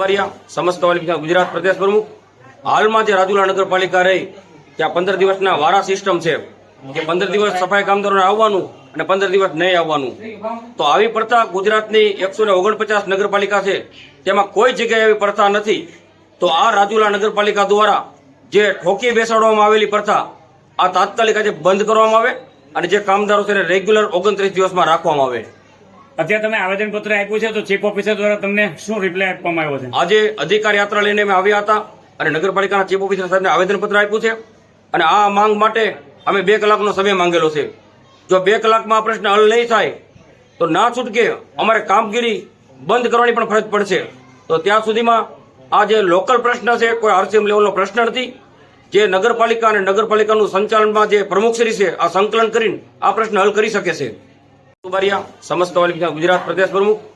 બારિયા, સમસ્ત ગુજરાત પ્રદેશ પ્રમુખ. હાલમાં જે રાજુલા નગરપાલિકા રહી ત્યાં પંદર દિવસના વારા સિસ્ટમ છે, કે પંદર દિવસ સફાઈ કામદારોને આવવાનું અને પંદર દિવસ નહીં આવવાનું. તો આવી પ્રથા ગુજરાતની એકસો ને ઓગણપચાસ નગરપાલિકા છે, તેમાં કોઈ જગ્યાએ એવી પ્રથા નથી. તો આ રાજુલા નગરપાલિકા દ્વારા જે ઠોકી બેસાડવામાં આવેલી પ્રથા, આ તાત્કાલિક આજે બંધ કરવામાં આવે અને જે કામદારો છે રેગ્યુલર ઓગણત્રીસ દિવસમાં રાખવામાં આવે. અત્યારે તમે આવેદનપત્ર આપ્યું છે તો ચીફ ઓફિસર દ્વારા તમને શું રિપ્લાય આપવામાં આવ્યો છે? આજે અધિકાર યાત્રા લઈને અમે આવ્યા હતા અને નગરપાલિકાના ચીફ ઓફિસર સાહેબને આવેદનપત્ર આપ્યું છે અને આ માંગ માટે અમે બે કલાકનો સમય માંગેલો છે. જો બે કલાકમાં આ પ્રશ્ન હલ નહીં થાય, તો ના છૂટકે અમારે કામગીરી બંધ કરવાની પણ ફરજ પડશે. તો ત્યાં સુધીમાં આ જે લોકલ પ્રશ્ન છે કોઈ આરસીએમ લેવલનો પ્રશ્ન નથી. જે નગરપાલિકા અને નગરપાલિકાનું સંચાલનમાં જે પ્રમુખશ્રી છે, આ સંકલન કરીને આ પ્રશ્ન હલ કરી શકે છે. સમસ્ત ઓલિમ્પિક ગુજરાત પ્રદેશ પ્રમુખ